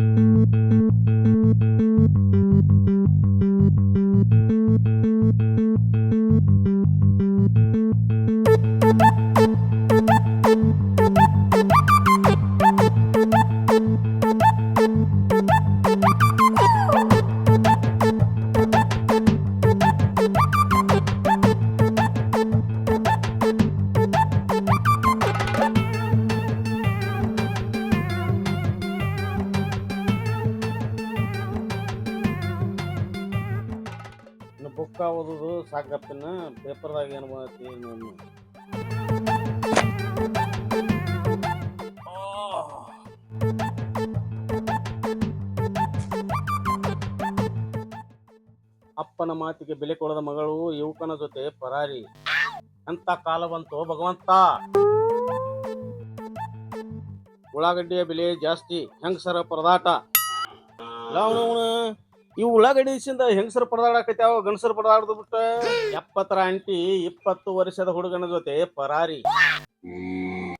ಇನ್ನು ಪೇಪರ್ದಾಗ ಏನು ಅಪ್ಪನ ಮಾತಿಗೆ ಬೆಲೆ ಕೊಡದ ಮಗಳು ಯುವಕನ ಜೊತೆ ಪರಾರಿ. ಅಂತ ಕಾಲ ಬಂತು ಭಗವಂತ? ಉಳ್ಳಾಗಡ್ಡಿಯ ಬೆಲೆ ಜಾಸ್ತಿ ಹೆಂಗ್ ಸರ ಪರದಾಟ ಈ ಉಳ್ಳಾಗಡ್ಡಿಸಿಂದ ಹೆಂಗಸರ ಪರದಾಡಕೈತಿ ಅವ ಗಂಡಸರ ಪರದಾಡ್ದು ಬಿಟ್ಟ. ಎಪ್ಪತ್ತರ ಆಂಟಿ, ಇಪ್ಪತ್ತು ವರ್ಷದ ಹುಡುಗನ ಜೊತೆ ಪರಾರಿ.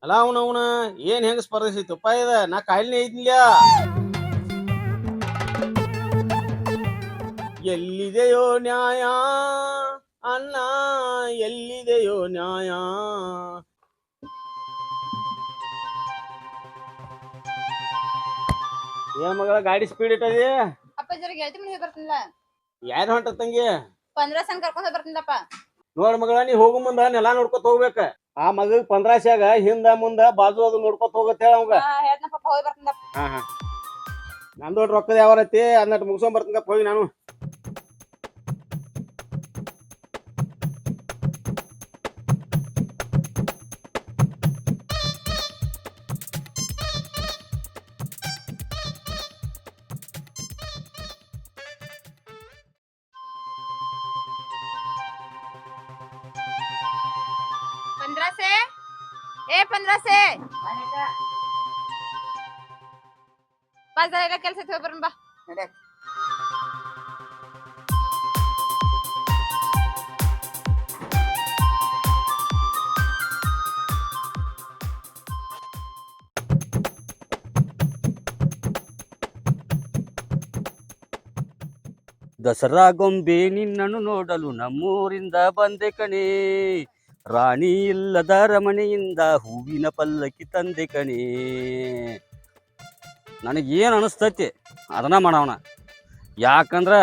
ಅಲ್ಲ ಅವನವನ ಏನ್ ಹೆಂಗ ಸ್ಪರ್ಧಿಸಿತ್ತು? ಇದ, ನಾ ಕಾಯಿಲೆ ಇದ್ನಿಲ್ಲ. ಎಲ್ಲಿದೆಯೋ ನ್ಯಾಯ, ಅಣ್ಣ, ಎಲ್ಲಿದೆಯೋ ನ್ಯಾಯ. ಏನ್ ಮಗಳ, ಗಾಡಿ ಸ್ಪೀಡ್ ಇಟ್ಟದೆಯಾ? ಜರ ಗೆಳತಿ ಮನೆ ಹೋಗಿ ಬರ್ತೀನಿಲ್ಲ ಯಾರು ಹೊಂಟ ತಂಗಿ? ಪಂದ್ರ ಕರ್ಕೊಂಡ್ ಹೋಗಿ ಬರ್ತೀನಪ್ಪ ನೋಡ್ ಮಗಳ ನೀ ಹೋಗು ಮುಂದ ನೆಲ ನೋಡ್ಕೊತ ಹೋಗ್ಬೇಕ. ಆ ಮಗ ಪಂದ್ರಾಸ್ಯಾಗ ಹಿಂದ ಮುಂದ ಬಾಜು ಅದು ನೋಡ್ಕೊತ ಹೋಗತ್ತ ಹೇಳ ಅವಂಗ. ಹಾ ಹೇಳ್ದನಪ್ಪ ಹೋಗಿ ಬರ್ತೀನಪ್ಪ. ಹಾ ಹಾ. ನಂದು ರೊಕ್ಕದ ಯಾವರೈತಿ ಅದನ್ನ ಮುಗಿಸ್ಕೊಂಡ್ ಬರ್ತೀನಿ ಹೋಗಿ ನಾನು. ಪಂದ್ರಾಸೆ ಏ ಪಂದ್ರಾಸೆ से। ಜರ ಎಲ್ಲ ಕೆಲ್ಸ ಹೋಗಿ ಬರೋಣ ಬಾ ದಸರಾ ಗೊಂಬೆ ನಿನ್ನನ್ನು ನೋಡಲು ನಮ್ಮೂರಿಂದ ಬಂದೆ ಕಣೆ. ರಾಣಿ ಇಲ್ಲದ ರಮಣೆಯಿಂದ ಹೂವಿನ ಪಲ್ಲಕ್ಕಿ ತಂದೆ ಕಣಿ. ನನಗೇನು ಅನಿಸ್ತೈತಿ? ಅದನ್ನ ಮಾಡವನ. ಯಾಕಂದ್ರೆ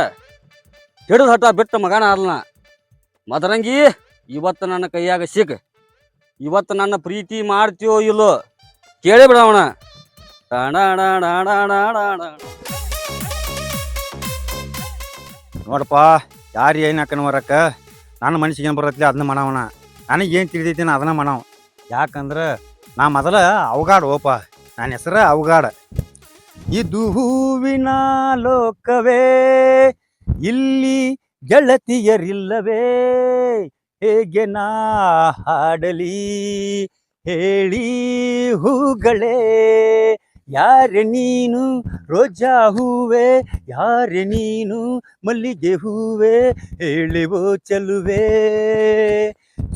ಹಿಡಿದು ಹಠ ಬಿಟ್ಟು ಮಗನ ಅಲ್ಲ ಮದರಂಗಿ, ಇವತ್ತು ನನ್ನ ಕೈಯಾಗ ಸಿಗ್. ಇವತ್ತು ನನ್ನ ಪ್ರೀತಿ ಮಾಡ್ತೀಯೋ ಇಲ್ಲೋ? ಕೇಳಿ ಬಿಡವಣ ನೋಡಪ್ಪ, ಯಾರು ಏನು ಹಾಕನ ಬರಕ್ಕ ನನ್ನ ಮನಸ್ಸಿಗೆ ಏನು ಬರತ್ಲಿ ಅದನ್ನ ಮಾಡವನ. ನನಗೆ ತಿಳಿದೈತಿ ನಾ ಅದನ್ನ ಮಾಡವ. ಯಾಕಂದ್ರೆ ನಾ ಮೊದಲ ಅವಗಾಡ ಓಪ. ನನ್ನ ಹೆಸರು ಅವಗಾಡ. ಇದು ಹೂವಿನ ಲೋಕವೇ, ಇಲ್ಲಿ ಗೆಳತಿಯರಿಲ್ಲವೇ, ಹೇಗೆ ನಾ ಹಾಡಲಿ, ಹೇಳಿ ಹೂಗಳೇ. ಯಾರೆ ನೀನು ರೋಜಾ ಹೂವೆ, ಯಾರೆ ನೀನು ಮಲ್ಲಿಗೆ ಹೂವೆ, ಹೇಳಿವೋ ಚಲುವೆ.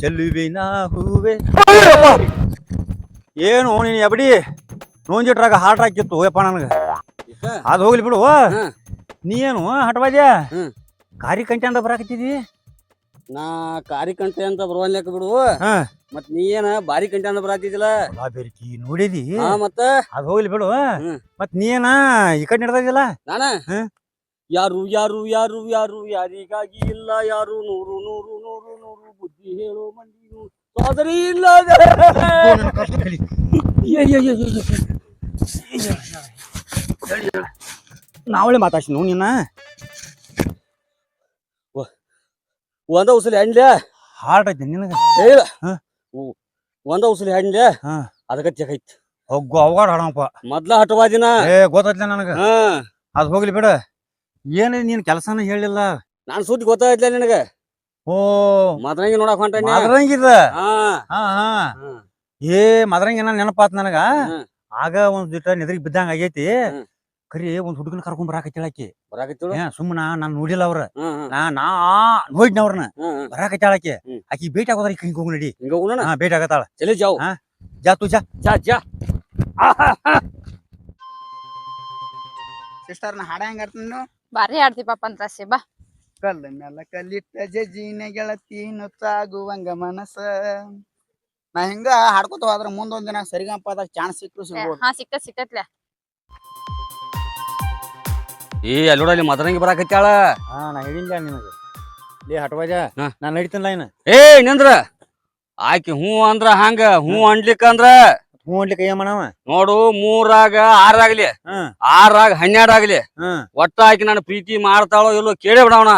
ಚಲುವಿನ ಹೂವೆ? ಏನು ನೀನು ಎಬಡಿ ನೋಂಜಿಟ್ರಾಗ ಹಾಟ್ ಹಾಕಿತ್ತು ಯಪ್ಪ ನನಗೆ. ಅದು ಹೋಗ್ಲಿ ಬಿಡು. ನೀ ಏನು ಹಟವಾದ್ಯಾ ಹ್ಮ್. ಕಾರಿ ಕಂಟೆ ಅಂತ ಬರಾಕತ್ತಿದಿ? ನಾ ಕಾರಿ ಕಂಟೆ ಅಂತ ಬರುವಲ್ಯಾಕ ಬಿಡು. ಹಾ. ಮತ್ ನೀ ಏನ ಬಾರಿ ಕಂಟೆ ಅಂತ ಬರಾತಿದ್ದಿಲ್ಲ ಬೆರಿಕಿ ಬೆರ್ಕಿ ನೋಡಿದಿ? ಮತ್ತ? ಅದು ಹೋಗ್ಲಿ ಬಿಡು. ಮತ್ ನೀ ಏನ ಈ ಕಡೆ ನಡೆದಿಲ್ಲ ನಾನ. ಯಾರು ಯಾರು ಯಾರು ಯಾರು ಯಾರಿಗಾಗಿ ಇಲ್ಲ ಯಾರು ನೂರು ನೂರು ನೂರು ನೂರು ಬುದ್ಧಿ ಹೇಳೋ ಮಂದಿ. ಸೋದರಿ ಇಲ್ಲ ನಾವಳೆ ಮಾತಾಡ್ಸಿ ನೋವು ನಿನ್ನ ಒಂದ ಉಸಲಿ ಹಣ್ಲೆ ಹಾರ್ಟ್ ಐತಿ ನಿನಗ? ಇಲ್ಲ. ಒಂದ ಉಸಲಿ ಹಣ್ಲೆ ಹಾ. ಅದಕ್ಕೆ ಚೆಕೈತಿ ಹೋಗು ಅವಗಾಡ ಹಾಡಪ್ಪ ಮೊದ್ಲ ಹಟವಾದಿನ ಏ ಗೊತ್ತೈತ್ಲ ನನಗ. ಹಾ. ಅದ್ ಹೋಗ್ಲಿ ಬಿಡ. ಏನೇ ನೀನ್ ಕೆಲಸನ ಹೇಳಿಲ್ಲ. ನಾನು ಸುದ್ದಿ ಗೊತ್ತಾಯ್ತಲ್ಲ ನಿನಗ. ಓ ಮದ್ರಂಗಿ ನೋಡಕ್ ಹೊಂಟ ಮದರಂಗಿದ? ಹಾ. ಹಾ. ಏ ಮದರಂಗಿ ಏನ ನೆನಪಾತ್ ನನಗ. ಆಗ ಒಂದ್ ದಿಟ ನೆದ್ರಿಗೆ ಬಿದ್ದಂಗ ಆಗೈತಿ. ಕರಿ ಒಂದ್ ಹುಡುಗನ ಕರ್ಕೊಂಡ್ ಬರಾಕತ್ತಿಳ ಆಕಿ. ಏ ಸುಮ್ಮನ ನಾನ್ ನೋಡಿಲ್ಲ ಅವ್ರ. ನಾ ನಾ ನೋಡಿನ ಅವ್ರನ್ನ ಹ್ಮ್ ಆಕಿ. ಆಕಿ ಭೇಟಿ ಆಗೋದ್ರ ಹಿಂಗ್ ಹೋಗ್ ನಡಿ. ಹಿಂಗ ಹೋಗೋಣ ಹಾ ಭೇಟಿ ಆಗತ್ತಾಳ. ಚಲೇ ಜಾವ್? ಹಾ. ಜಾ ತು ಜಾ. ಜಾ ಜಾ. ಸಿಸ್ಟರ್ ನಾ ಹಾಡ ಹೆಂಗ ಆಡ್ತೀನಿ ಬಾರಿ ಆಡ್ತಿ ಪಾಪ ಅಂತ ಬಾ. ಕಲ್ಲ ಮ್ಯಾಲ ಕಲ್ಲಿಟ್ಟ ಜಜಿನ ಗೆಳತಿ ನುತ್ತಾಗುವಂಗ ಮನಸ ನಾ ಹಿಂಗ ಹಾಡ್ಕೊತ ಹೋದ್ರ ಮುಂದೊಂದ್ ದಿನ ಸರಿಗಂಪದಾಗ ಚಾನ್ಸ್ ಸಿಕ್ಕರು ಸಿಗ್ಬೋದು. ಹಾ ಸಿಕ್ಕ ಸಿಕ್ತತ್ಲೆ. ಏ ಅಲ್ಲಿ ನೋಡಲ್ಲಿ ಮದರಂಗಿ ಬರಾಕತ್ಯಾಳ ಹಾ ನಾ ಹೇಳಿಲ್ಲ ನಿಮಗೆ ಲೇ ಹಟವಾಜ ಹಾ. ನಾನು ನಡಿತೀನಿಲ್ಲ ಇನ್ನ ಏ ನಿಂದ್ರ. ಆಕಿ ಹೂ ಅಂದ್ರ ಹಂಗ ಹೂ ಅಂಡ್ಲಿಕ್ಕಂದ್ರ ಅಂದ್ರ ಅನ್ಲಿಕ್ಕೆ ಏನ್ ಮಾಡವ ನೋಡು ಮೂರಾಗ ಆರಾಗ್ಲಿ. ಹ್ಮ್ ಆರಾಗ ಹನ್ನೆರಡ್ ಆಗ್ಲಿ ಹ್ಮ್ ಒಟ್ಟ ಆಕಿ ನಾನು ಪ್ರೀತಿ ಮಾಡ್ತಾಳೋ ಇಲ್ಲೋ ಕೇಳಿ ಬಿಡವಣ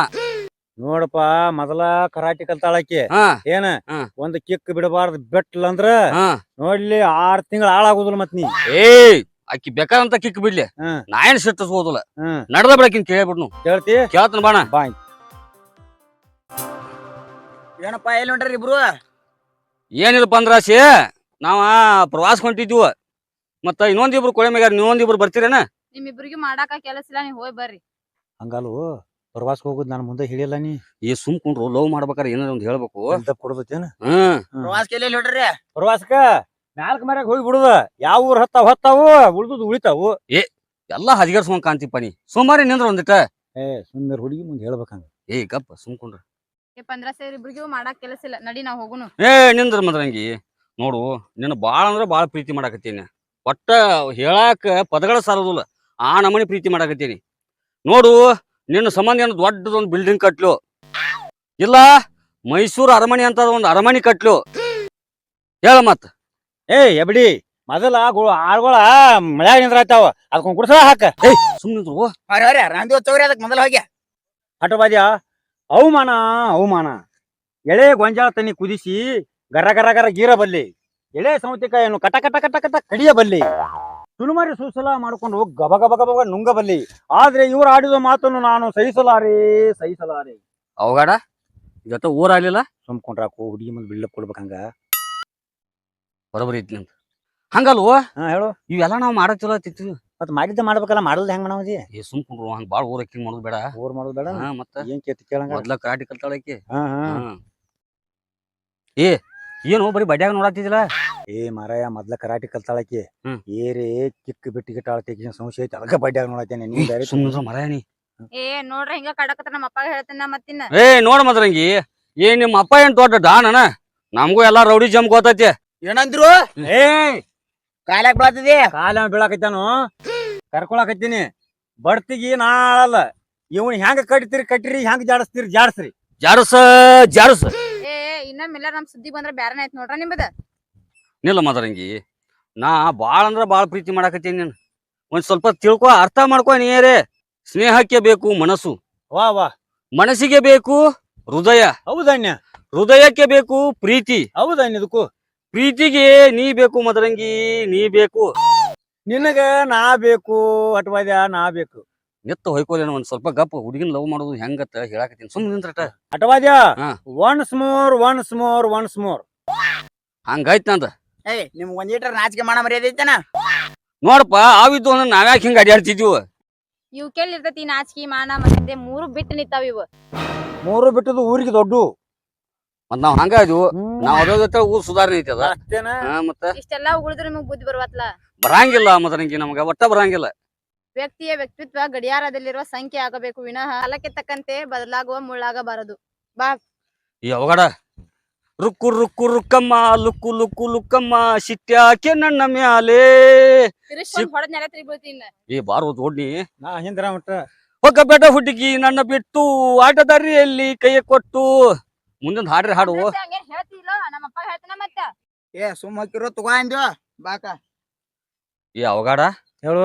ನೋಡಪ್ಪ ಮೊದಲ ಕರಾಟಿ ಕಲ್ತಾಳಕಿ ಹಾ. ಏನ? ಹಾ. ಒಂದ್ ಕಿಕ್ ಬಿಡಬಾರ್ದು ಬೆಟ್ಲ್ ಅಂದ್ರ ಹಾ. ನೋಡ್ಲಿ ಆರ್ ತಿಂಗಳ ಹಾಳಾಗುದಿಲ್ಲ ಮತ್ ನೀ. ಏಯ್ ಅಕ್ಕಿ ಬೇಕಾದಂತ ಕಿಕ್ ಬಿಡ್ಲಿ. ಹ್ಮ್. ನಾ ಏನ್ ಸಿಟ್ಟಿಸ್ಬೋದಿಲ್ಲ ಹ್ಮ್ ನಡ್ದ ಬಿಡಕಿನ್ ಕೇಳ್ಬಿಡ್ನು ಕೇಳ್ತಿ? ಕೇಳ್ತಾನ ಬಾಣ. ಬಾಯ್ ಏನಪ್ಪ ಎಲ್ಲಿ ಹೊಂಟ್ರಿ ಇಬ್ರು? ಏನಿಲ್ಲಪ್ಪ ಅಂದ್ರ ನಾವ ಪ್ರವಾಸ ಹೊಂಟಿದ್ವು ಮತ್ತ ಇನ್ನೊಂದಿಬ್ರು ಕೊಳೆ ಮೇಗಾರ ಇನ್ನೊಂದಿಬ್ರು ಬರ್ತೀರೇನ? ನಿಮ್ಮಿಬ್ರಿಗೂ ಮಾಡಾಕ ಕೆಲಸ ಇಲ್ಲ ನೀವ್ ಹೋಗಿ ಬರ್ರಿ. ಹಂಗಲ್ವ ಪ್ರವಾಸಕ್ಕೆ ಹೋಗುದ್ ನಾನು ಮುಂದೆ ಹೇಳಿಲ್ಲ ನೀ. ಈ ಸುಮ್ ಕುಂಡ್ರು ಲವ್ ಮಾಡ್ಬೇಕಾರ ಏನಾರ ಒಂದ್ ಹೇಳ್ಬೇಕು. ಅಂತ ಕೊಡ್ಬೇಕೇನ? ಹ್ಮ್. ಪ್ರವಾಸಕ್ಕೆ ಎಲ್ಲಿ ನಾಲ್ಕ ಪ್ರವಾಸಕ್ಕ ನಾಲ್ಕು ಮರ್ಯಾಗ ಹೋಗಿ ಬಿಡುದ. ಯಾವ ಊರ್ ಹತ್ತಾವ ಹತ್ತಾವು ಉಳ್ದುದ್ ಉಳಿತಾವು. ಎಲ್ಲಾ ಹದಿಗರ್ಸ್ಕೊಂಡ್ ಕಾಂತಿಪ್ಪ ನೀ. ಸುಮಾರಿ ನಿಂದ್ರ ಒಂದಿಟ್ಟ ಏ ಸುಮ್ಮನೆ ಹುಡುಗಿ ಮುಂದೆ ಹೇಳ್ಬೇಕಂಗ ಏ ಗಪ್ಪ ಸುಮ್ ಕುಂಡ್ರ. ಏ ಪಂದ್ರ ಸೇರಿ ಇಬ್ರಿಗೂ ಮಾಡಾಕ ಕೆಲಸ ಇಲ್ಲ. ನಡಿ ನಾವ್ ಹೋಗುನು. ಏ ನಿಂದ್ರ ಮದ್ರಂಗಿ. ನೋಡು ನಿನ್ನ ಬಾಳ ಅಂದ್ರೆ ಬಾಳ ಪ್ರೀತಿ ಮಾಡಾಕತ್ತೀನಿ. ಒಟ್ಟ ಹೇಳಾಕ ಪದಗಳ ಸಾಲೋದಿಲ್ಲ ಆ ನಮನಿ ಪ್ರೀತಿ ಮಾಡಾಕತ್ತೀನಿ. ನೋಡು ನಿನ್ನ ಸಂಬಂಧ ಏನು ದೊಡ್ಡದೊಂದು ಬಿಲ್ಡಿಂಗ್ ಕಟ್ಲು. ಇಲ್ಲ ಮೈಸೂರು ಅರಮನೆ ಅಂತ ಒಂದು ಅರಮನೆ ಕಟ್ಲು. ಹೇಳ ಮತ್. ಏ ಎಬಡಿ ಮೊದಲ ಆಳ್ಗೊಳ ಮಳ್ಯಾಗ ನಿಂದ್ರಾಯ್ತಾವ ಅದಕ್ಕೊಂದು ಕುಡ್ಸ ಹಾಕ. ಸುಮ್ಮನಿದ್ರು ಹೊರ ರಾಂದಿ ಹೊತ್ತವ್ರಿ ಅದಕ್ಕೆ ಮೊದಲ ಹೋಗಿ ಹಟಬಾಜ ಅವಮಾನ ಅವಮಾನ. ಎಳೆ ಗೊಂಜಾಳ ತನಿ ಕುದಿಸಿ ಗರ ಗರ ಗರ ಗೀರ ಬಲ್ಲಿ. ಎಳೆ ಸೌತಿಕಾಯನ್ನು ಕಟ ಕಟ ಕಟ ಕಟ ಕಡಿಯ ಬಲ್ಲಿ. ತುಳುಮರಿ ಸೂಸಲ ಮಾಡ್ಕೊಂಡು ಗಬ ಗಬ ಗಬ ನುಂಗ ಬಲ್ಲಿ. ಆದ್ರೆ ಇವ್ರು ಆಡಿದ ಮಾತನ್ನು ನಾನು ಸಹಿಸಲಾರೆ ಸಹಿಸಲಾರೆ. ಅವಗಾಡ ಜೊತೆ ಊರಾಗ್ಲಿಲ್ಲ? ಸುಮ್ಕೊಂಡ್ರಾಕು ಹುಡುಗಿ ಮುಂದೆ ಬಿಲ್ಡಪ್ ಕೊಡ್ಬೇಕಂಗ ಬರೋಬರಿ ಐತಿ ಅಂತ ಹಂಗಲ್ವ? ಹಾ ಹೇಳು. ಇವೆಲ್ಲ ನಾವು ಮಾಡೋ ಚಲೋ ಆಗ್ತಿತ್ತು ಮತ್ ಮಾಡಿದ್ದ ಮಾಡ್ಬೇಕಲ್ಲ ಮಾಡಲ್ದ ಹೆಂಗ್ ಮಾಡವದಿ ಏ ಸುಮ್ಕೊಂಡ್ರು ಹಂಗ ಬಾಳ ಊರ ಅಕ್ಕಿಂಗ್ ಮಾಡೋದು ಬೇಡ. ಓರ್ ಮಾಡೋದು ಬೇಡ? ಹಾ ಮತ್ತ? ಏನ್ ಕೇತಿ ಕೇಳಂಗ? ಮೊದ್ಲ ಕರಾಟಿ ಕಲ್ತಾಳಕಿ ಹಾ. ಹಾ. ಏ ಏನು ಬರೀ ಬಡ್ಯಾಗ ನೋಡಾತಿದಿಲ್ಲ ಏ ಮಾರಾಯ ಮೊದ್ಲ ಕರಾಟಿ ಕಲ್ತಾಳಕಿ. ಹ್ಮ್. ಏರೇ ಕಿಕ್ ಬಿಟ್ಟು ಗಿಟ್ಟಾಳತಿ ಸಂಶಯ ಐತಿ ಅದಕ್ಕೆ ಬಡ್ಯಾಗ ನೋಡತ್ತೇನೆ ನೀನ್ ಬೇರೆ ಮರಾಯಣಿ ಏ ನೋಡ್ರಿ ಹಿಂಗ ಕಡಕತ್ರ ನಮ್ಮ ಅಪ್ಪ ಹೇಳ್ತೇನೆ ಮತ್ತಿನ್ನ. ಏ ನೋಡ ಮದ್ರಂಗಿ. ಏ ನಿಮ್ಮ ಅಪ್ಪ ಏನ್ ದೊಡ್ಡ ಡಾನನ ನಮಗೂ ಎಲ್ಲಾ ರೌಡಿ ಜಮ್ ಗೊತ್ತೈತಿ. ಏನಂದ್ರು? ಏ ಕಾಲ ಬೀಳತ್ತಿದೆ ಕಾಲ ಬೀಳಾಕೈತಾನು ಕರ್ಕೊಳಕತ್ತೀನಿ. ಬಡ್ತಿಗಿ ನಾಳಲ್ಲ. ಇವನ್ ಹೆಂಗ ಕಟ್ತೀರಿ ಕಟ್ಟಿರಿ ಹೆಂಗ್ ಜಾಡಸ್ತೀರಿ ಜಾಡಸ್ರಿ. ಜಾರಸ ಜಾರಸ ಇನ್ನೊಮ್ಮೆಲ್ಲ ನಮ್ ಸುದ್ದಿ ಬಂದ್ರ ಬ್ಯಾರನ ಆಯ್ತು ನೋಡ್ರ ನಿಮ್ಮದ ನಿಲ್ಲ ಮದರಂಗಿ ನಾ ಬಾಳ ಅಂದ್ರ ಬಾಳ ಪ್ರೀತಿ ಮಾಡಾಕತ್ತೀನಿ ನೀನ್. ಒಂದ್ ಸ್ವಲ್ಪ ತಿಳ್ಕೊ ಅರ್ಥ ಮಾಡ್ಕೊ ನೀರೇ. ಸ್ನೇಹಕ್ಕೆ ಬೇಕು ಮನಸ್ಸು. ವಾ ವಾ. ಮನಸ್ಸಿಗೆ ಬೇಕು ಹೃದಯ. ಹೌದಣ್ಣ ಹೃದಯಕ್ಕೆ ಬೇಕು ಪ್ರೀತಿ. ಹೌದಣ್ಣ ಇದಕ್ಕೂ. ಪ್ರೀತಿಗೆ ನೀ ಬೇಕು ಮದರಂಗಿ ನೀ ಬೇಕು. ನಿನಗ ನಾ ಬೇಕು ಅಟ್ವಾದ್ಯ ನಾ ಬೇಕು. ನಿತ್ತ ಹೊಯ್ಕೋಲೇನ ಒಂದ್ ಸ್ವಲ್ಪ ಗಪ್ಪ ಹುಡುಗಿನ ಲವ್ ಮಾಡೋದು ಹೆಂಗತ್ತ ಹೇಳಾಕತ್ತೀನಿ. ಸುಮ್ ನಿಂತ್ರಟ. ಅಟವಾದ್ಯ? ಹಾ. Once more once more once more ಹಂಗಾಯ್ತ ನಂದ. ಏಯ್ ನಿಮ್ಗೆ ಒಂದ್ ಲೀಟರ್ ನಾಚಿಕೆ ಮಾಡ ಮರ್ಯಾದೆ ಐತನ? ನೋಡಪ್ಪ ಆವಿದ್ದು ಅಂದ್ರೆ ನಾವ್ಯಾಕೆ ಹಿಂಗ ಅಡ್ಯಾಡ್ತಿದ್ವು ಇವ್ ಕೆಲ್ ಇರ್ತೈತಿ ನಾಚಿಕೆ ಮಾನ ಮತ್ತೆ ಮೂರು ಬಿಟ್ಟು ನಿಂತಾವ ಇವು. ಮೂರು ಬಿಟ್ಟದು ಊರಿಗೆ ದೊಡ್ಡ. ಮತ್ ನಾವ್ ಹಂಗ ಇದೀವು ನಾವ್ ಅದ್ರ ಊರ್ ಸುಧಾರಣೆ ಐತಿ ಅದ. ಅಷ್ಟೇನ? ಹಾ ಮತ್ತ? ಇಷ್ಟೆಲ್ಲಾ ಉಗುಳಿದ್ರೆ ನಿಮಗ್ ಬುದ್ಧಿ ಬರ್ವತ್ಲ? ಬರಂಗಿಲ್ಲ ಮದರಂಗಿ ನಮ್ಗೆ ಒಟ್ಟ ಬರಂಗಿಲ್ಲ. ವ್ಯಕ್ತಿಯ ವ್ಯಕ್ತಿತ್ವ ಗಡಿಯಾರದಲ್ಲಿರುವ ಸಂಖ್ಯೆ ಆಗಬೇಕು. ವಿನಃ ಕಾಲಕ್ಕೆ ತಕ್ಕಂತೆ ಬದಲಾಗುವ ಮುಳ್ಳಾಗಬಾರದು. ಈ ಅವಗಡ ರುಕ್ಕು ರುಕ್ಕು ರುಕ್ಕಮ್ಮ ಲುಕ್ಕು ಲುಕ್ಕು ಲುಕ್ಕಮ್ಮ ಸಿಟ್ಟ್ಯಾಕೆ ನನ್ನ ಮ್ಯಾಲೆ. ಈ ಹೊಡೆದ್ ನೆಲ ಏ ಬಾರೋ ದೊಡ್ಡಿ. ನಾ ಹಿಂದ್ರ ಮಟ್ಟ ಹೊಕ್ಕ ಬೆಟ ಹುಡುಗಿ ನನ್ನ ಬಿಟ್ಟು ಆಟದಾರಿಯಲ್ಲಿ ಕೈ ಕೊಟ್ಟು ಮುಂದೊಂದು ಹಾಡ್ರಿ ಹಾಡು. ಹಂಗೇನ್ ಹೇಳ್ತಿಲ್ಲ. ನಮ್ಮ ಅಪ್ಪ ಹೇಳ್ತಾನ ಮತ್ತ. ಏ ಸುಮ್ಮ ಹಾಕಿರೋ ತಗೋ ಅಂದ್ಯೋ. ಬಾಕ. ಏ ಅವಗಾಡ ಹೇಳು.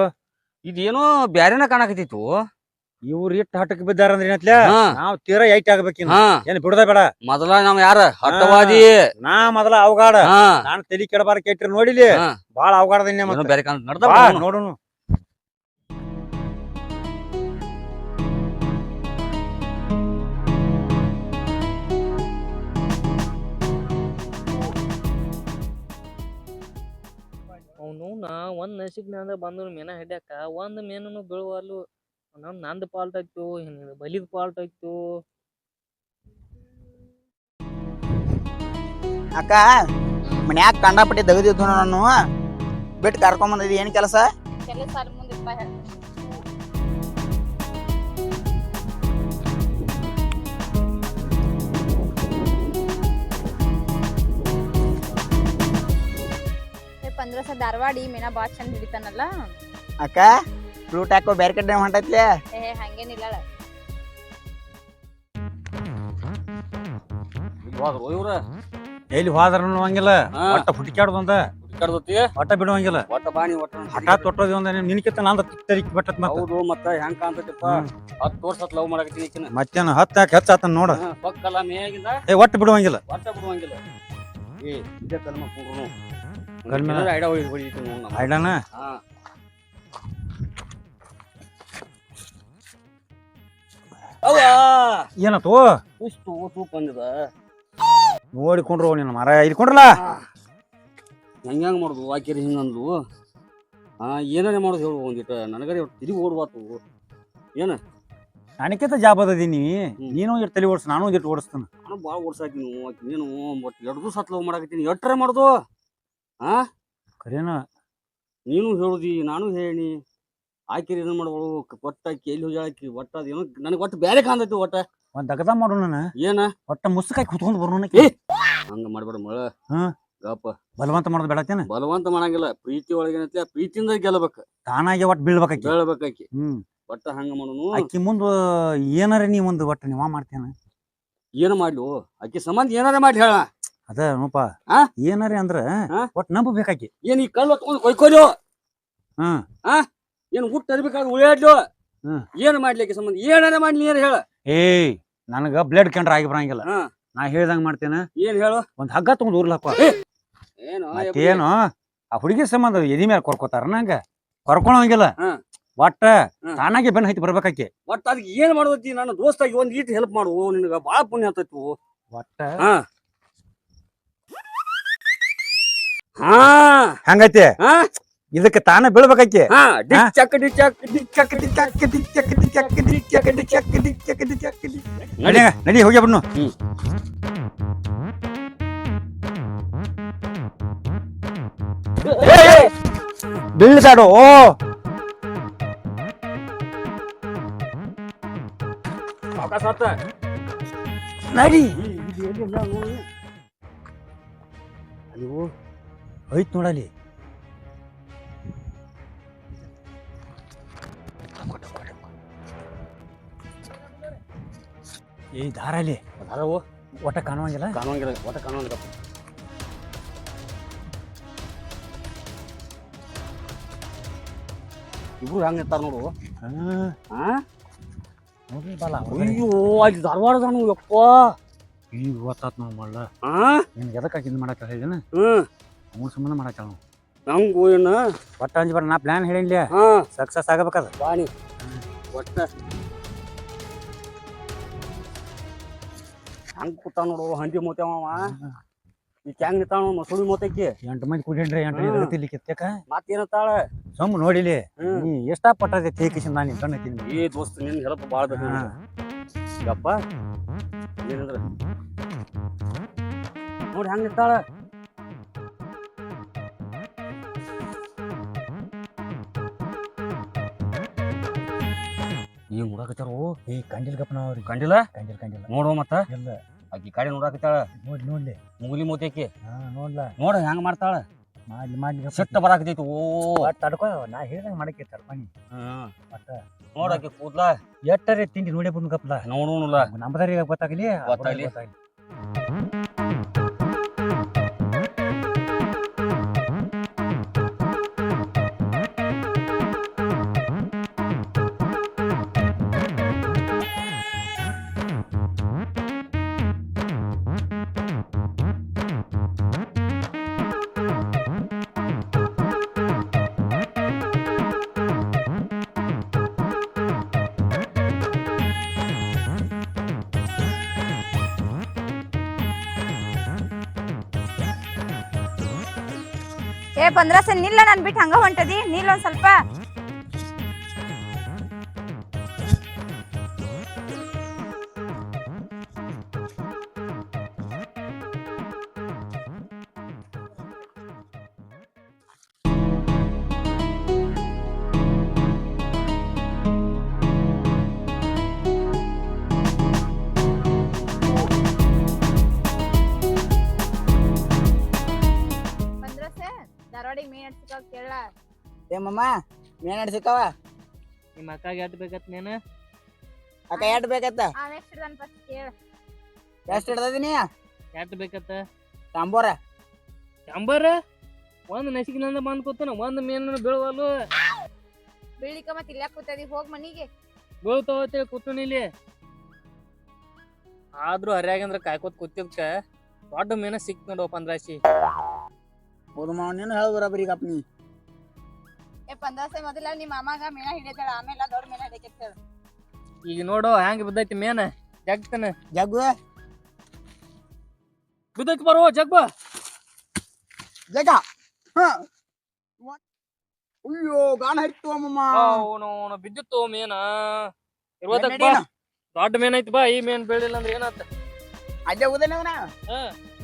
ಇದೇನೋ ಬ್ಯಾರೆನ ಕಾಣಕತ್ತಿತ್ತು? ಇವ್ರ ಇಟ್ಟು ಬಿದ್ದಾರ ಅಂದ್ರೆ ಏನತ್ಲ? ಹಾ. ನಾವ್ ತೀರಾ ಐಟ್ ಆಗ್ಬೇಕಿನ್ ಹಾ. ಏನ್ ಬಿಡದ ಬೇಡ. ಮೊದಲ ನಾವ್ ಯಾರ? ಹಟ್ಟವಾದಿ ನಾ ಮೊದಲ ಅವಗಾಡ. ಹಾ. ನಾನ್ ತಲಿ ಕೆಡಬಾರ ಕೆಟ್ಟಿರಿ ನೋಡಿಲಿ. ಹಾ. ಬಾಳ ಅವಗಾಡದ ಏನೋ ಮತ್ತೆ. ಬ್ಯಾರೆ ಕಾಣ ನಡ್ದ ಬಾ ನೋಡುನು. ಅವನು ನಾ ಒಂದ್ ನಸಿಬ್ನ್ಯಾಗ ಬಂದ್ರು ಮೀನ ಹಿಡ್ಯಾಕ ಒಂದ್ ಮೀನುನು ಬೀಳುವಲ್ಲು. ನನ್ ನಂದ್ ಪಾಲ್ಟ್ ಆಯ್ತು ಬಲಿದ್ ಪಾಲ್ಟ್ ಆಯ್ತು. ಅಕ್ಕ ಮನ್ಯಾಗ ಕಂಡಾಪಟ್ಟಿ ತೆಗೆದಿದ್ದು ನಾನು. ಬಿಟ್ಟು ಕರ್ಕೊಂಡ್ ಬಂದಿದ್ದಿ ಏನ್ ಕೆಲಸ? ಕೆಲಸ ಅಲ್ಲಿ ಮುಂದೆ ಪಂದ್ರಸ ಧಾರವಾಡಿ ಮೀನಾ ಬಾಳ ಚಂದ ಹಿಡಿತಾನಲ್ಲ? ಅಕ್ಕ ಫ್ಲೂಟ್ ಹಾಕೋ ಬೇರೆ ಕಡೆ ಹೊಂಟೈತ್ಲೆ? ಏ ಹಂಗೇನಿಲ್ಲ ಹೋದ್ರು ಇವ್ರ ಎಲ್ಲಿ ಹೋದ್ರ ಅನ್ನುವಂಗಿಲ್ಲ ಹಾ. ಒಟ್ಟ ಹುಡುಕ್ಯಾಡ್ದೊಂದ ಒಟ್ಟ ಬಿಡುವಂಗಿಲ್ಲ. ಒಟ್ಟ ಬಾಣಿ ಒಟ್ಟ. ಹಠಾತ್ ತೊಟ್ಟೋದಿ ಒಂದ ನಿನ್ಕಿತ್ತ ನಂದ ತರಿಕ್ ಬಿಟ್ಟತ್ ಮತ್ತ. ಹೌದು ಮತ್ತ ಹೆಂಗ್ ಕಾಣ್ತೈತಿಪ್ಪ? ಹತ್ತು ವರ್ಷ ಲವ್ ಮಾಡಕತ್ತೀನಿ ಈಕಿನ. ಮತ್ತೇನು ಹತ್ತ ಹೆಚ್ಚ ಆತನ್ ನೋಡ. ಪಕ್ಕಲ್ಲ ಮೇಗಿಂದ ಏ ಒಟ್ಟ ಬಿಡುವಂಗಿಲ್ಲ. ಒಟ್ಟ ಬಿಡುವಂಗಿಲ್ಲ. ಏ ಇದೇ ಕಲ್ಮ ಕುಂಡ್ರು ಕಲ್ಮ? ಐಡ ಹೊಡಿ ಹೊಡಿತೀನಿ. ಐಡನ? ಹಾ. ಅವ್ವ! ಏನತ್ತು? ಇಷ್ಟು ಸೂಪ್ ಬಂದಿದ. ನೋಡಿಕೊಂಡ್ರು ನಿನ್ನ ಮರ. ಇಲ್ಕೊಂಡ್ರಲ್ಲ ಹೆಂಗೆ ಹೆಂಗ್ ಮಾಡುದು? ಆಕಿರಿ ಹಿಂಗಂದು ಹಾ ಏನಾರೇ ಮಾಡೋದು ಹೇಳು ಒಂದಿಟ. ನನಗರೆ ತಿರುಗಿ ಓಡ್ಬಾತು ನನಕಿಂತ ಜಾಬ್ ಅದೀನಿ ನೀನು ಇಟ್ಟು ತಲೆ ಓಡಿಸ್ ನಾನು ಇಟ್ಟು ಓಡಿಸ್ತಾನ. ನಾನು ಭಾಳ ಓಡ್ಸಾಕಿ ನೀವು ಆಕಿ ನೀನು ಒಟ್ಟು ಎರಡು ದಿವಸ ಹತ್ತು ಲವ್ ಮಾಡಕತ್ತೀನಿ. ಎಟ್ರೆ ಮಾಡುದು? ಕರೇನ? ನೀನು ಹೇಳುದಿ ನಾನು ಹೇಳಿ ಆಕಿರಿ ಏನು ಮಾಡ್ಬೋದು ಒಟ್ಟ ಎಲ್ಲಿ ಹಾಕಿ ಒಟ್ಟ ಅದೇನು ನನಗೆ ಒಟ್ಟು ಬೇರೆ ಕಾಣ್ತೈತಿ ಒಟ್ಟ. ಒಂದ್ ದಗದ ಮಾಡೋಣ ಏನ? ಒಟ್ಟ ಮುಸ್ಕಾಯಿ ಕುತ್ಕೊಂಡ್ ಬರೋಣ! ಹಂಗ ಮಾಡ್ಬೇಡ ಮಳ ಹ್ಮ್. ಗಪ್ಪ. ಬಲವಂತ ಮಾಡೋದು ಬೇಡತ್ತೇನ ಬಲವಂತ ಮಾಡಂಗಿಲ್ಲ. ಪ್ರೀತಿ ಒಳಗೇನೈತಿ ಆ ಪ್ರೀತಿಯಿಂದ ಗೆಲ್ಲಬೇಕು. ತಾನಾಗೆ ಒಟ್ಟು ಬೀಳ್ಬೇಕಾಕಿ ಬೀಳ್ಬೇಕಾಕಿ ಹ್ಮ್. ಒಟ್ಟ ಹಂಗ ಮಾಡೋನು. ಅಕ್ಕಿ ಮುಂದ ಏನಾರ ನೀ ಒಂದು ಒಟ್ಟ ನೀವ ಮಾಡ್ತೇನ? ಏನು ಮಾಡ್ಲು ಆಕಿ ಸಂಬಂಧ ಏನಾರ ಮಾಡಿ ಹೇಳ. ಅದ ನೋಪ ಆ? ಏನಾರ ಅಂದ್ರ ಆ? ಒಟ್ ನಂಬಬೇಕಾಕಿ ಏನ್ ಈ ಕಲ್ಲು ಹೊತ್ಕೊಂಡು ಕೊಯ್ಕೊಲು ಹ್ಮ್ ಏನ್ ಹುಟ್ಟು ತರಬೇಕಾದ ಉಳಿಯಾಡ್ಲು? ಹ್ಮ್. ಏನ್ ಮಾಡ್ಲಿಕ್ಕೆ ಸಂಬಂಧ? ಏನಾರ ಮಾಡ್ಲಿ ಏನ್ ಹೇಳ? ಏಯ್ ನನಗ ಬ್ಲಡ್ ಕಂಡ್ರ ಆಗಿ ಬರಂಗಿಲ್ಲ. ಹಾ. ನಾ ಹೇಳ್ದಂಗ ಮಾಡ್ತೇನ? ಏನ್ ಹೇಳು? ಒಂದ್ ಹಗ್ಗ ತಗೊಂಡ್ ಊರ್ಲಪ್ಪ. ಏನು ಮತ್ತೇನು? ಆ ಹುಡುಗಿ ಸಂಬಂಧ ಎದಿ ಮೇಲೆ ಕೊರ್ಕೋತಾರ ನಂಗ? ಕೊರ್ಕೊಳಂಗಿಲ್ಲ. ಹಾ. ಒಟ್ಟ ಹಾ. ತಾನಾಗೆ ಬೆನ್ ಹೈತಿ ಬರ್ಬೇಕಾಕಿ. ಒಟ್ಟ ಅದಕ್ಕೆ ಏನ್ ಮಾಡೋದಿ ನನ್ನ ದೋಸ್ತಾಗಿ ಒಂದ್ ಈಟ್ ಹೆಲ್ಪ್ ಮಾಡು. ನಿನಗ ಬಾಳ ಪುಣ್ಯ ಆಗ್ತೈತಿ. ಒಟ್ಟ ಹಾ. ಹಾ ಹಂಗೈತಿ ಹಾ ಇದಕ್ಕೆ ತಾನ ಬೀಳ್ಬೇಕೈತಿ ಹಾ ಡಿಕ್ ಚಕ್ ಡಿಕ್ ಚಕ್ ಡಿಕ್ ಚಕ್ ಚಕ್ ಡಿಕ್ ಚಕ್ ಡಿಕ್ ಚಕ್ ಡಿಕ್ ಚಕ್ ಡಿಕ್ ಚಕ್ ಡಿಕ್ ಚಕ್ ಡಿಕ್ ಚಕ್ ಡಿಕ್ ಚಕ್ ಡಿಕ್. ನಡಿ ಹಂಗ, ನಡಿ ಹೋಗಿ ಬಿಡ್ನು ಬೀಳ್ದಾಡು ಸಾವ್ಕಾಸ್ ಆತ. ನಡಿ ಈ- ಇದು ಎಲ್ಲಿ ಇಲ್ಲ ನೋಡು. ಅಯ್ಯೋ ಐತ್ ನೋಡಲಿ ಏ ದಾರಲ್ಲಿ. ಧಾರಾವು ಒಟ್ಟ ಕಾಣುವಂಗಿಲ್ಲ? ಕಾಣುವಂಗಿಲ್ಲ ಒಟ್ಟ ಕಾಣುವಂಗಿಲ್ಲ. ಇಬ್ರು ಹೆಂಗ್ ಇರ್ತಾರ ನೋಡು. ಹಾ, ಹಾ? ನೋಡ್ಲಿ ಬಾಲ. ಅಯ್ಯೋ ಅಲ್ಲಿ ಧಾರವಾಡದಾನು ಯಪ್ಪ. ಈಗ ಗೊತ್ತಾತ್ ನಾವು ಮಳ್ಳ. ನಿನ್ಗೆ ಎದಕ್ಕಾಗಿ ಇದು ಮಾಡಕ್ಕೆ ಹೇಳಿದನ? ಹ್ಮ್. ಅವನ ಸಂಬಂಧ ಮಾಡಕ್ಕೆ ನಾವು ನಮ್ಗೆ ಏನ ಒಟ್ಟು ಅಂಜಿ ಬರ ನಾ ಪ್ಲ್ಯಾನ್ ಹೇಳಿಲ್ಲ ಹಾಂ. ಸಕ್ಸಸ್ ಆಗಬೇಕದ. ಬಾಣಿ ಒಟ್ಟ. ಹಂಗ್ ಕೂತ ನೋಡು ಹಂದಿ ಮೋತ್ಯಾವ ಈ ಕ್ಯಾಂಗ್ ನಿಂತಾವ ಮಸೂಳಿ ಮೋತಕ್ಕೆ ಎಂಟು ಮಂದಿ ಕುಡಿಯನ್ರಿ ಎಂಟು. ಮಂದಿ ತಿಲ್ಲಿ ಕಿತ್ತಕ ಮತ್ತೇನತ್ತಾಳ? ಸೊಮ್ಮ ನೋಡಿಲಿ. ನೀ ಎಷ್ಟಪಟ್ಟದೆ ತೇಕಿಸಿ ನಾನು ಹತ್ತೀನಿ ಏ ದೋಸ್ತ ನಿನ್ನ ಹೆಲ್ಪ್ ಭಾಳ ಬೇಕು. ಯಪ್ಪ. ಏನಂದ್ರೆ ನೋಡಿ ಹಂಗೆ ನಿಂತಾಳ? ಈ ಓ ಈ ಕಂಡಿಲ್ ಗಪ್ಪನ ಅವ್ರಿ ಕಂಡಿಲ್ಲ? ಕಂಡಿಲ್ ಕಂಡಿಲ್ಲ. ನೋಡುವ ಮತ್ತ? ಇಲ್ಲ. ಆಕಿ ಕಡೆ ನೋಡಾಕತ್ತಾಳ? ನೋಡ್ಲಿ ನೋಡ್ಲಿ. ಮುಗುಲಿ ಮೋತೇಕಿ ಹಾ ನೋಡ್ಲ. ನೋಡ ಹೆಂಗ್ ಮಾಡ್ತಾಳ? ಮಾಡ್ಲಿ ಮಾಡ್ಲಿ ಸಿಟ್ಟ ಬರಾಕತೈತಿ ಓ. ತಡ್ಕೋ ನಾ ಹೇಳ್ದಂಗ ಮಾಡಕ್ಕೆ ತಡ್ಕೊನಿ ಮತ್ತ? ನೋಡಾಕಿ ಕೂದ್ಲ. ಎಟ್ಟರೆ ತಿಂಡಿ ನೋಡಿ ಬಂದ್ ಗಪ್ಪಲ ನೋಡೋಣಲ್ಲ. ನಮ್ಮದಾರಿಗೆ ಗೊತ್ತಾಗಲಿ ಗೊತ್ತಾಗ್ಲಿ. ಸೆ ನಿಲ್ಲ ನನ್ ಬಿಟ್ಟು ಹಂಗ ಹೊಂಟದಿ? ನೀಲ್ ಒಂದ್ ಸ್ವಲ್ಪ. ಏ ಮಮ್ಮ ಮೇನ್ ಸಿಕ್ಕವ ನಿಮ್ಮ ಅಕ್ಕಾಗ ಎಟ್ ಬೇಕತ್ ನೀನು? ಅಕ್ಕ ಎಟ್ ಬೇಕತ್ತ? ಎಷ್ಟ್ ಹಿಡ್ದಾನ್ ಫಸ್ಟ್ ಕೇಳ. ಎಷ್ಟ್ ಹಿಡ್ದದಿನಿ ಎಟ್ ಬೇಕತ್ತ? ಸಾಂಬೋರ. ಸಾಂಬಾರ? ಒಂದ್ ನಸಿಕಿನಂದ ಬಂದ್ ಕೂತನ ಒಂದ್ ಮೇನ ಬೀಳವಲ್ಲು. ಬೀಳಿಕ ಮತ್ತೆ ಇಲ್ಲ ಕೂತದಿ? ಹೋಗ್ ಮನಿಗೆ. ಬೀಳ್ತಾವತ್ತೆ ಕೂತನ ಇಲ್ಲಿ. ಆದ್ರೂ ಹರಿಯಾಗಂದ್ರ ಕಾಯ್ಕೋತ್ ಕೂತಿದ್ಕ ದೊಡ್ಡ ಮೀನ ಸಿಕ್ ನೋಡಪ್ಪ ಪಂದ್ರಾಶಿ ಹೌದು ಮಾವ ನೀನು ಹೇಳ ಬರಾಬರಿ ಈಗ ನೀ. ಏ ಪಂದ್ರಾಸೆ ಮೊದಲ ನಿಮ್ಮ ಮಾಮಾಗ ಮೀನ ಹಿಡಿತಾಳ ಆಮೇಲೆ ದೊಡ್ಡ ಮೀನ ಹಿಡಿಯಕ್ಕೆ ಈಗ ನೋಡು ಹ್ಯಾಂಗ ಬಿದ್ದೈತಿ ಮೇನ? ಜಗ್ತನ ಜಗ್ಗು ಬಿದ್ದೈತಿ ಬರೋ ಜಗ್ ಜಗ. ಅಯ್ಯೋ ಗಾಣ ಹರಿತು ಅಮ್ಮಮ್ಮ ಅವನು ಬಿದ್ದಿತ್ತು ಮೇನ. ಇರ್ವತ್ತಕ್ ಬಾ. ದೊಡ್ಡ ಮೇನ್ ಐತಿ ಬಾ ಈ ಮೇನ್ ಬೆಳಿಲ್ಲ ಅಂದ್ರೆ ಏನಾತ? ಅದೇ ಉದನೆ ಅವನ ಹಾ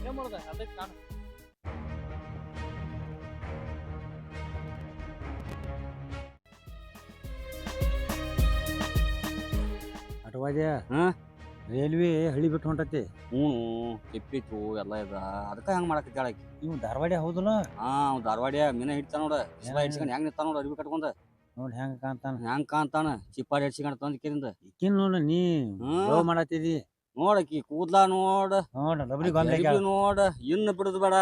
ಏನ್ ಮಾಡ್ದ? ಅದಕ್ಕೆ ನಾನು ಹಾ? ರೈಲ್ವೆ ಹಳಿ ಬಿಟ್ಟು ಹೊಂಟತಿ. ಹ್ಞೂ ತಿಪ್ಪಿತ್ತು ಎಲ್ಲ ಇದ. ಅದಕ್ಕೆ ಹಂಗೆ ಮಾಡಕತ್ತಾಳ ಆಕಿ ಇವ್ ಧಾರವಾಡ ಹೌದಲ್ಲ? ಹಾ ಧಾರವಾಡ ಮೀನ ಹಿಡ್ತಾನ ನೋಡ. ಎಲ್ಲ ಹಿಡ್ಸ್ಕೊಂಡು ಹೆಂಗ್ ನಿಂತಾನ ನೋಡ ಅರಿವಿ ಕಟ್ಕೊಂಡ. ನೋಡಿ ಹೆಂಗ್ ಕಾಣ್ತಾನ. ಹೆಂಗ್ ಕಾಣ್ತಾನ? ಚಿಪ್ಪಾಡಿ ಹಿಡ್ಸ್ಕೊಂಡು ತಂದಕಿಂದ ಕಿರಿಂದ. ಈಕಿನ್ ನೋಡ ನೀ. ಲವ್ ಮಾಡತ್ತಿದಿ ನೋಡಕಿ ಕೂದ್ಲ ನೋಡ. ನೋಡ ಅರ್ಬಿ ನೋಡ. ಇನ್ನು ಬಿಡುದು ಬೇಡ.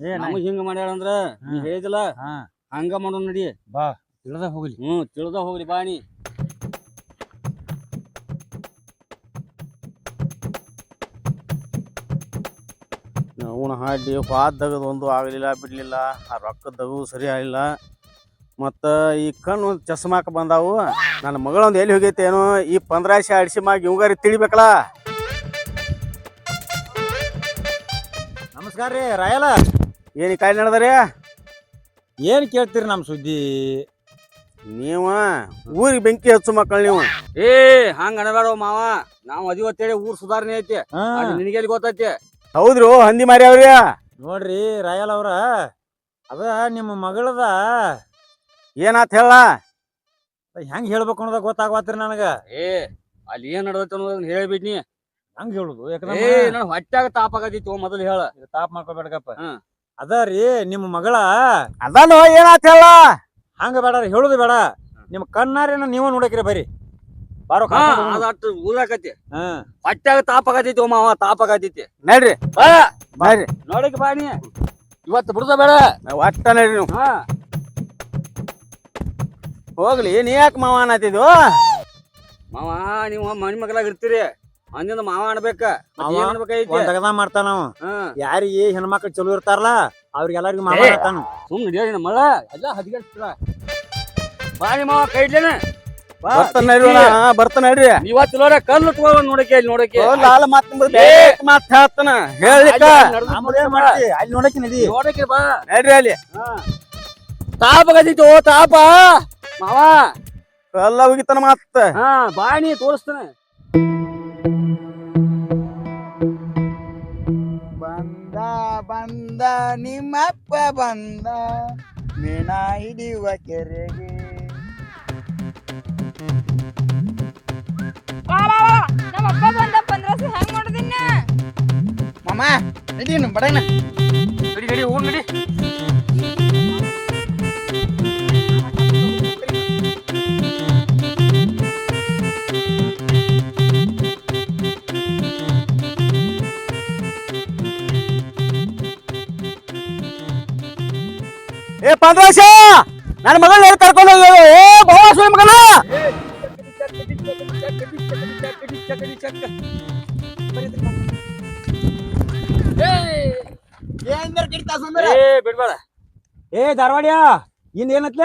ಏ ನಾ- ನಮಗ್ ಹಿಂಗ ಮಾಡ್ಯಾಳ ಅಂದ್ರ ನೀ ಹಾ. ಹೇಳಿದಿಲ್ಲ. ಹಾ. ಹಂಗ ಮಾಡೋ ನಡಿ. ಬಾ ತಿಳ್ದ ಹೋಗ್ಲಿ. ಹ್ಮ್ ತಿಳಿದ ಹೋಗ್ಲಿ ಬಾಣಿ ಅವನ ಹಾಡಿ ಹಾದ್ ದಗದು ಒಂದು ಆಗಲಿಲ್ಲ ಬಿಡಲಿಲ್ಲ. ಆ ರೊಕ್ಕ ದಗದು ಸರಿ ಆಗಿಲ್ಲ ಮತ್ತು ಈ ಕಣ್ಣು ಒಂದು ಚಸ್ಮಾಕ ಬಂದಾವು. ನನ್ನ ಮಗಳೊಂದು ಎಲ್ಲಿ ಹೋಗೈತೇನೋ ಏನೋ? ಈ ಪಂದ್ರಾಶಿ ಆಡಿಸಿ ಮಾಗಿ ಇವಂಗಾರಿ ತಿಳಿಬೇಕಲ್ಲ ನಮಸ್ಕಾರ ರೀ ರಾಯಲ. ಏನು ಕಾಯಿ ನಡೆದ್ರಿ ಏನು ಕೇಳ್ತೀರಿ ನಮ್ಮ ಸುದ್ದಿ? ನೀವ ಊರಿಗೆ ಬೆಂಕಿ ಹಚ್ಚು ಮಕ್ಕಳು ನೀವು. ಏ ಹಂಗ ಅನಬೇಡ ಮಾವ. ನಾವು ಅದಿವತ್ತೇಳಿ ಊರ್ ಸುಧಾರಣೆ ಐತಿ. ಹಾ. ನಿನಗೆಲ್ಲಿ ಗೊತ್ತೈತಿ? ಹೌದ್ರಿ ಹಂದಿ ಮಾರಿ ಅವ್ರಿ ನೋಡ್ರಿ ರಾಯಲ್ ಅವ್ರ. ಅದ ನಿಮ್ಮ ಮಗಳದ. ಏನಾತ್ ಹೇಳ? ಹೆಂಗ್ ಹೇಳ್ಬೇಕು ಅನ್ನೋದ ಗೊತ್ತಾಗವತ್ರಿ ನನಗ. ಏ ಅಲ್ಲಿ ಏನ್ ನಡ್ದೈತಿ ಅನ್ನೋದನ್ನ ಹೇಳ್ಬಿಟ್ನಿ ಹಂಗ್ ಹೇಳುದು ಏ ಯಾಕಂದ್ರೆ ನನ್ ಹೊಟ್ಯಾಗ ಆಗತ್ತಿತ್ತು ಮೊದಲು ಹೇಳ. ತಾಪ ಮಾಡ್ಕೋಬೇಡಕಪ್ಪ. ಹ್ಮ್. ಅದ ರೀ ನಿಮ್ಮ ಮಗಳ ಅದಲ್ಲ ಏನಾತ್ ಹೇಳ? ಹಂಗ ಬೇಡ ರೀ, ಹೇಳುದು ಬೇಡ. ನಿಮ್ ಕಣ್ಣಾರೇನ ನೀವ ನೋಡಕ್ರಿ ಬರ್ರಿ ಬಾರೋ. ಅದಟ್ಟು ಊರಾಕತಿ ಹಾ. ಹೊಟ್ಯಾಗ ತಾಪಾಗತೈತಿ ಮಾವ ತಾಪಾಗತೈತಿ ನಡ್ರಿ. ಬಾ ನೋಡಕ್ ಬಾ ನೀ. ಇವತ್ತು ಬಿಡುದ ಬೇಡ. ಒಟ್ಟ ನಡ್ರಿ ನೀವು. ಹೋಗ್ಲಿ ನೀ ಯಾಕೆ ಮಾವ ಅನ್ನತ್ತಿದ್ವು ಮಾವ ನೀವು ಮನಿ ಮಗಲಾಗ ಇರ್ತೀರಿ. ಅಂದಿಂದ ಮಾವ ಅನ್ಬೇಕ. ತಗದ ಮಾಡ್ತಾನ ಯಾರಿಗೆ ಹೆಣ್ಮಕ್ಳು ಚಲೋ ಇರ್ತಾರಲ್ಲ ಅವ್ರಿಗೆಲ್ಲರಿಗೂ ಮಾವ ಸುಮ್ಮ ಅಂತಾನು ಸುಮ್ ನಡಿಯೋಣ ಮಳ. ಎಲ್ಲ ಹದಿಗೆ ಬಾರಿ ಮಾವ ಕೈ ಇಡ್ಲೇನ? ಬಾ ಬರ್ತಾನ ನಡ್ರಿ ಬರ್ತಾನ ನಡ್ರಿ. ಇವತ್ತು ನೋಡ ಕಲ್ಲು ಇಟ್ಕೋ ನೋಡಕ್ಕೆ ಇಲ್ಲಿ ನೋಡಕ್ಕೆ. ಓ, ಲಾಲ ಮಾತ್ ಮಾತ್ ಹೇಳ್ತಾನ? ಹೇಳಿಕ ಅಲ್ಲಿ ನೋಡಕ್ಕೆ ನದಿ ನೋಡಕ್ಕೆ ಬಾ. ನಡ್ರಿ ಅಲ್ಲಿ. ತಾಪಗತಿತ್ತು ತಾಪ ಮಾವ. ಕಲ್ಲ ಹೋಗಿತಾನ ಮತ್ತ ಹಾ ಬಾಣಿ ತೋರಿಸ್ತಾನೆ. ಬಂದ ಬಂದ ನಿಮ್ಮಪ್ಪ ಬಂದ. ಮೇಣ ಹಿಡಿಯುವ ಕೆರೆಗೆ ನಮ್ಮ ಮಾಮ ನಡೀನು ಬಡಗನ ನಡಿ ನಡಿ ಊರ್ ನಡಿ. ಏ ಪಂದ್ರಾಶ ನನ್ನ ಮಗಳನ್ನ ಕರ್ಕೊಂಡು ಹೋಗಿ ಏ ಭವಾಸುರ ಮಗನ. ಏ ಬಿಡ್ಬೇಡ. ಏ ಧಾರವಾಡ್ಯ ಇನ್ ಏನತ್ಲ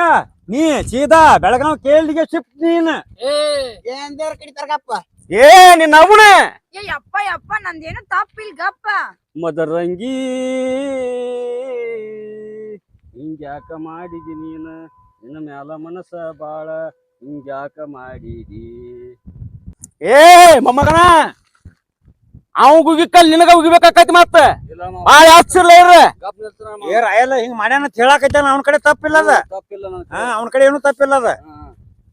ನೀ ಸೀದಾ ಬೆಳಗಾವ್ ಕೇಳಿಗೆ ಶಿಫ್ಟ್ ನೀನ್. ಏನ್ ದೇವ್ರ ಕಡಿತಾರಗಪ್ಪ ಏ ನಿನ್ನ ಅವನ ಏ ಯಪ್ಪ ಯಪ್ಪ ನಂದೇನು ತಪ್ಪಿಲ್ ಗಪ್ಪ? ಮದರಂಗಿ ಹಿಂಗ್ಯಾಕ ಮಾಡಿದಿ ನೀನ? ನಿನ್ನ ಮ್ಯಾಲ ಮನಸ್ಸ ಬಾಳ ಹಿಂಗ್ಯಾಕ ಮಾಡಿದಿ? ಏ ಮೊಮ್ಮಗನ ಅವ್ ಗುಗಿಕಲ್ ನಿನಗ ಉಗಿಬೇಕಾಕೈತಿ ಮತ್ತ? ಇಲ್ಲ ಮಾವ, ಭಾಳ ಹಚ್ಚಿರ್ಲ ಇರ್ರಿ. ಗಪ್ ನಿಲ್ತಾನ ಮಾವ. ಏ ರಾಯಲ್ಲ ಹಿಂಗ್ ಮಾಡ್ಯಾನ ಅಂತ ಹೇಳಾಕೈತಾನ ಅವನ ಕಡೆ ತಪ್ಪಿಲ್ಲ ಅದ ತಪ್ಪಿಲ್ಲ ನನ್ ಹಾ ಅವನ ಕಡೆ ಏನು ತಪ್ಪಿಲ್ಲ ಅದ ಹಾ.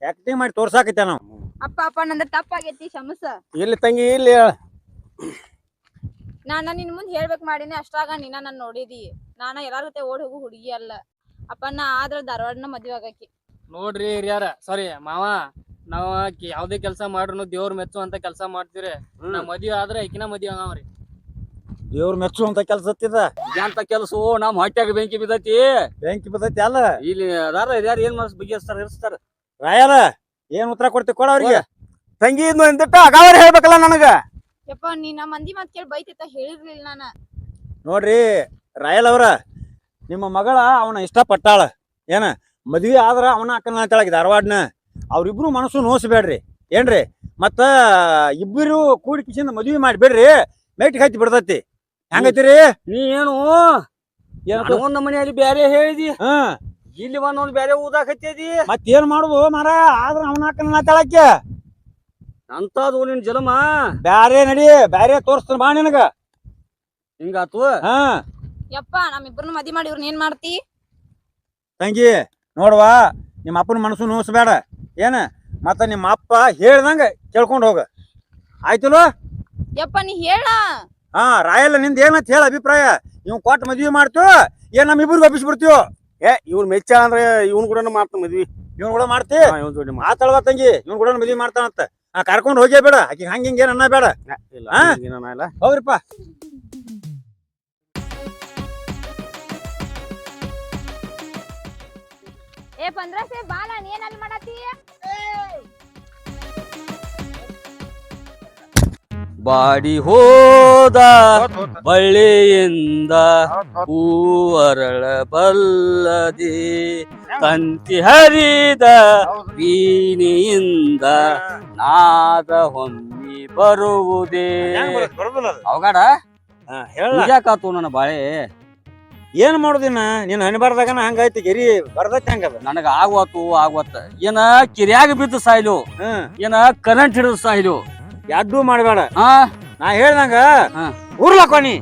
ಆಕ್ಟಿಂಗ್ ಮಾಡಿ ತೋರ್ಸಾಕೈತೆ ನಾವು. ಅಪ್ಪ ಅಪ್ಪ ನಂದ ತಪ್ಪಾಗೈತಿ ಶಮಸ ಇಲ್ಲಿ ತಂಗಿ ಇಲ್ಲಿ ನಾನ ನಿನ್ ಮುಂದ್ ಹೇಳ್ಬೇಕ್ ಮಾಡಿನಿ ಅಷ್ಟಾಗ ನೀನ ನಾನು ನೋಡಿದಿ. ನಾನ ಎಲ್ಲಾರ ಜೊತೆ ಓಡ್ ಹೋಗು ಹುಡುಗಿ ಅಲ್ಲ. ಅಪ್ಪ ನಾ ಆದ್ರ ಧಾರವಾಡನ ಮದ್ವೆ ಆಗಾಕಿ. ನೋಡ್ರಿ ಹಿರಿಯಾರ. ಸಾರಿ ಮಾವ ನಾವ್ ಕಿ- ಯಾವ್ದೇ ಕೆಲಸ ಮಾಡ್ರು ದೇವ್ರ ಮೆಚ್ಚು ಅಂತ ಕೆಲಸ ಮಾಡ್ತೀರಿ ನಾ ಮದ್ವಿ ಆದ್ರೆ ಈಕಿನ ಮದ್ವಿ ಆಗವ್ರಿ. ದೇವ್ರ ಮೆಚ್ಚು ಅಂತ ಹತ್ತಿದ? ಎಂತ ಕೆಲಸ? ನಮ್ ಹೊಟ್ಯಾಗ ಬೆಂಕಿ ಬಿದ್ದೈತಿ. ಬೆಂಕಿ ಬಿದ್ದತಿ ಅಲ್ಲ? ಇಲ್ಲಿ ಅದಾರ ಯಾರು ಏನ್ ಮಾಡಿಸ್ ಬಗೆಹರಿಸ್ತಾರ ಇರಿಸ್ತಾರ ರಾಯಲ ಏನ್ ಉತ್ತರ ಕೊಡ್ತೀವಿ ಕೊಡ ಅವ್ರಿಗೆ? ತಂಗಿ ಇದ್ನು ಇಂದಿಟ್ಟ ಅಗಾವರಿ ಹೇಳ್ಬೇಕಲ್ಲ ನನಗ? ಯಪ್ಪ ನೀ ನಮ್ಮ ಮಂದಿ ಮಾತ್ ಕೇಳಿ ಬೈತಿತ್ತ ಹೇಳಿರ್ಲಿಲ್ಲ ನಾನ. ನೋಡ್ರಿ ರಾಯಲ್ ಅವ್ರ ನಿಮ್ಮ ಮಗಳ ಅವನ ಇಷ್ಟಪಟ್ಟಾಳ. ಏನ? ಮದ್ವಿ ಆದ್ರ ಅವನ ಅಕ್ಕನ ಅಂತೇಳಾಗಿ ಧಾರವಾಡನ. ಅವ್ರಿಬ್ರು ಮನಸ್ಸು ನೋಸ್ಬೇಡ್ರಿ. ಏನ್ರಿ? ಮತ್ತ ಇಬ್ಬರು ಕೂಡಿ ಕಿಶಿಂದ ಮದ್ವಿ ಮಾಡಿಬಿಡ್ರಿ ಮೇಟಿಗೆ ಹಾಕಿ ಬಿಡ್ತೈತಿ. ಹೆಂಗೈತಿರಿ? ನೀ ಏನು? ಒಂದ್ ಮನೆಯಲ್ಲಿ ಬ್ಯಾರೆ ಹೇಳಿದಿ. ಹ್ಮ್ ಇಲ್ಲಿ ಒಂದೊಂದ್ ಬ್ಯಾರೆ ಊದಾಕತ್ತೇದಿ ಮತ್ತೇನ್ ಮಾಡುದು ಮಾರ? ಆದ್ರ ಅವನ ಅಕ್ಕನ ಅಂತೇಳಕ್ಕೆ ಅಂತದು ನಿನ್ ಜಲಮ. ಬ್ಯಾರೆ ನಡಿ ಬ್ಯಾರೆ ತೋರಿಸ್ತಾನ ಬಾ ನಿನಗ. ಹಿಂಗಾತು? ಹಾ. ಯಪ್ಪ ನಮ್ಮಿಬ್ರನ್ನ ಮದಿ ಮಾಡಿ ಇವ್ರನ್ನ ಏನ್ ಮಾಡ್ತಿ? ತಂಗಿ. ನೋಡ್ವಾ ನಿಮ್ಮ ಅಪ್ಪನ ಮನಸ್ಸು ನೋಸ್ಬೇಡ. ಏನ? ಮತ್ತ ನಿಮ್ಮ ಅಪ್ಪ ಹೇಳ್ದಂಗ ಕೇಳ್ಕೊಂಡು ಹೋಗ. ಆಯ್ತಲ್ಲ ಯಪ್ಪ ನೀ ಹೇಳ. ಹಾ ರಾಯಲ್ಲ ನಿಂದ ಏನಂತ ಹೇಳ ಅಭಿಪ್ರಾಯ? ನೀವು ಕೊಟ್ಟು ಮದ್ವಿ ಮಾಡ್ತೀವೋ ಏನ್ ನಮ್ ಇಬ್ರಿಗೆ ಒಪ್ಪಿಸ್ಬಿಡ್ತೀವೋ ಏ ಇವ್ನ ಮೆಚ್ಚ ಅಂದ್ರೆ ಇವ್ನ ಕೂಡ ಮಾಡ್ತಾನ ಮದ್ವಿ. ಇವ್ನು ಕೂಡ ಮಾಡ್ತಿ? ಹಾ, ಇವ್ನ್ ಜೋಡಿ ಮಾಡ್- ಮಾತಾಡ್ವ ತಂಗಿ ಇವ್ನು ಕೂಡ ಮದ್ವಿ ಮಾಡ್ತಾನಂತ. ಆ ಕರ್ಕೊಂಡು ಹೋಗೇ ಬೇಡ. ಆಕೆ ಹಂಗ ಹಿಂಗೇನ್ ಅನ್ನ ಬೇಡ. ಇಲ್ಲ ಹಾ? ಇಲ್ಲ. ಹೋಗ್ರಿಪ್ಪ. ಏ ಪಂದ್ರಸೆ ಬಾಲ ನೀ ಏನ್ ಅಲ್ಲಿ ಮಾಡತ್ತಿ? ಬಾಡಿ ಹೋದ ಬಳ್ಳಿಯಿಂದ ಹೂವರಳ ಬಲ್ಲದೆ. ತಂತಿ ಹರಿದ ಬೀನಿಯಿಂದ ನಾದ ಹೊಮ್ಮಿ ಬರುವುದೇ. ಅವಗಾಡ? ಹೇಳ. ಯಾಕಾತು ನನ್ನ ಬಾಳೆ. ಏನ್ ಮಾಡುದಿನ ನೀನ್ ಹಣಿಬಾರ್ದಾಗನ ಹಂಗಾಯ್ತಿ ಗೆರಿ ಬರ್ದೈತಿ ಹಂಗದ ನನಗ ಆಗ್ವತ್ತು ಆಗ್ವತ್ತ. ಏನ ಕಿರಿಯಾಗ ಬಿದ್ದು ಸಾಯ್ಲು ಹ್ಮ್ ಏನ ಕರೆಂಟ್ ಹಿಡಿದು ಸಾಯ್ಲು. ಎಡ್ಡು ಮಾಡಬೇಡ. ಹಾ. ನಾ ಹೇಳ್ದಂಗ. ಉರ್ಲಕ್ಕೋನಿ